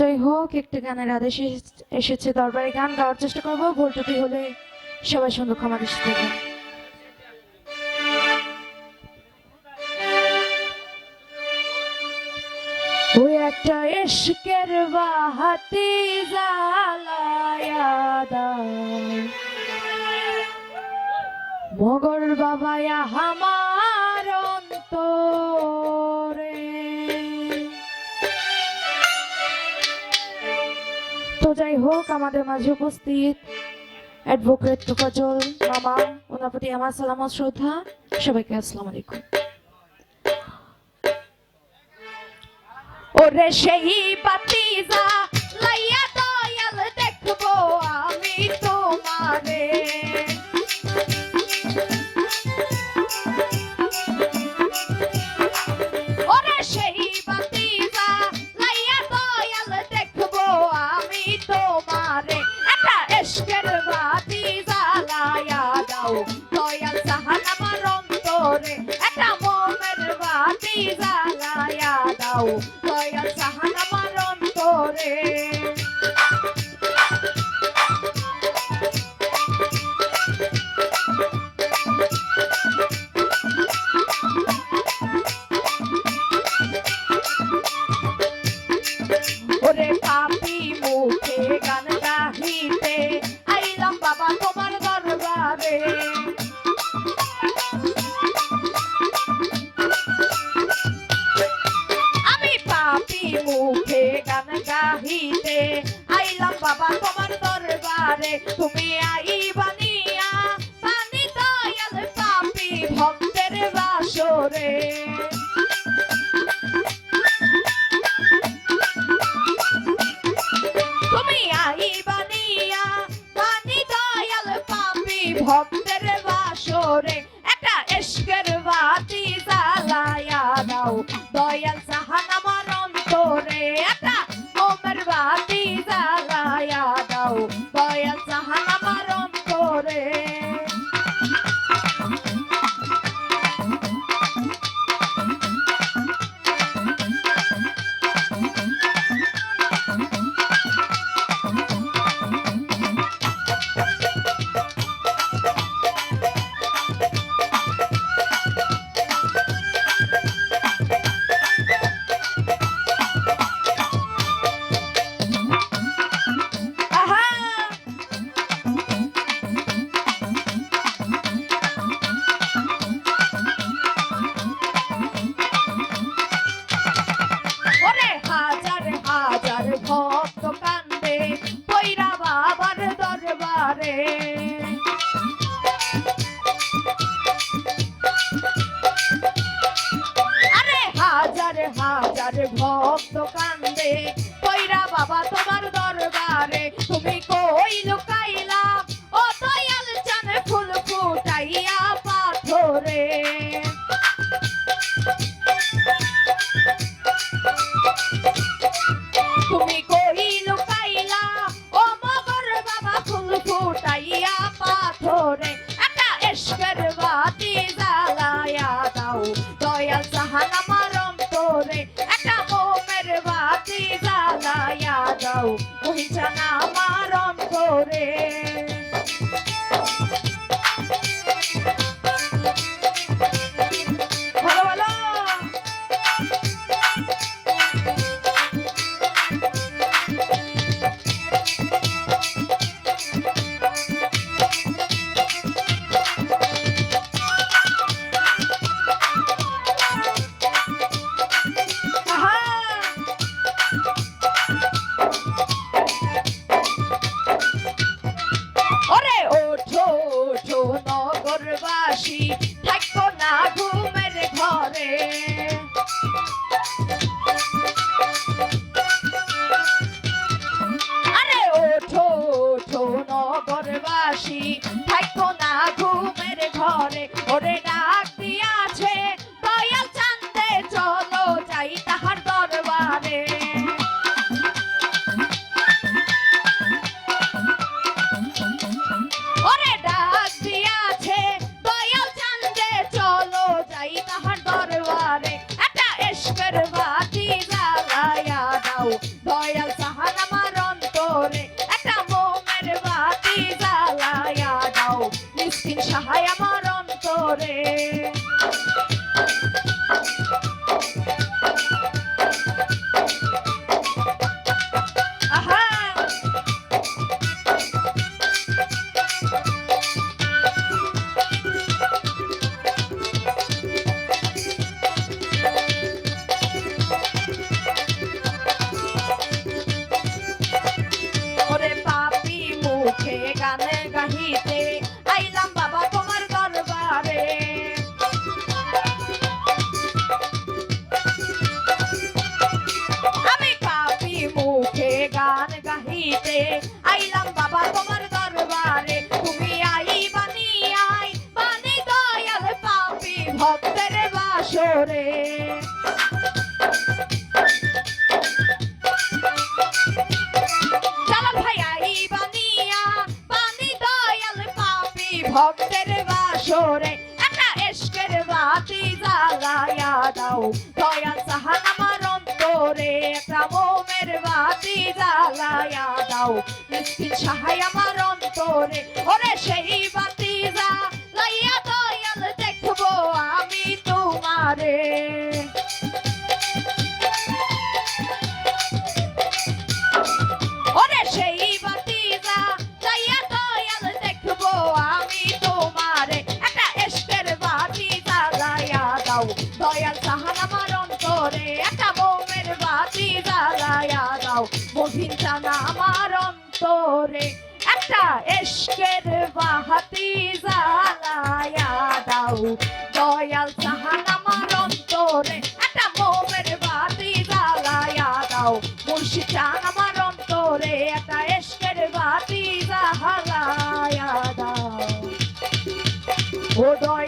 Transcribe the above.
যাই হোক, একটি গানের আদেশ এসেছে দরবারে গান গাওয়ার চেষ্টা করব। ভুল ত্রুটি হলে সবাই সঙ্গে ক্ষমা দৃষ্টি থেকে ওই একটা এসকের বাহাতি মগর বাবায়া, আমার অন্তর। হোক, আমাদের মাঝে উপস্থিত অ্যাডভোকেট তোফাজল মামা ওনার প্রতি আমার সালাম শ্রদ্ধা। সবাইকে আসসালাম আলাইকুম। ওরে সেই পাতিজা, লাইয়া তো দেখব আমি তোমারে। পাপি মুখে গান গাহিতে আইলাম বাবা তোমার দরবারে। আমি পাপি মুখে গান গাহিতে আইলাম বাবা তোমার দরবারে। তুমি আইবা Yep. Bate, see. Bye. পাপি ভক্তের বাসরে। একটা এশকের বাতি জ্বালায়া দাও। দয়াল সাহান আমার অন্তরে, একটা মোমের বাতি জ্বালায়া দাও। মিষ্টি সাহাই আমার অন্তরে। ওরে সেই বাতি দয়াল সাহান আমার অন্তরে, একটা মোমের বাতি জ্বালাইয়া দাও। মহিন জানা আমার অন্তরে, একটা এস্কের বাহাতি জ্বালাইয়া দাও। দয়াল সাহান আমার অন্তরে, একটা মোমের বাতি জ্বালাইয়া দাও। মুর্শিদ চান আমার অন্তরে, একটা এসকের বাতি জ্বালাইয়া দাও। ও দয়াল